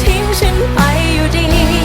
ทิ้งฉันไปอยู่ดี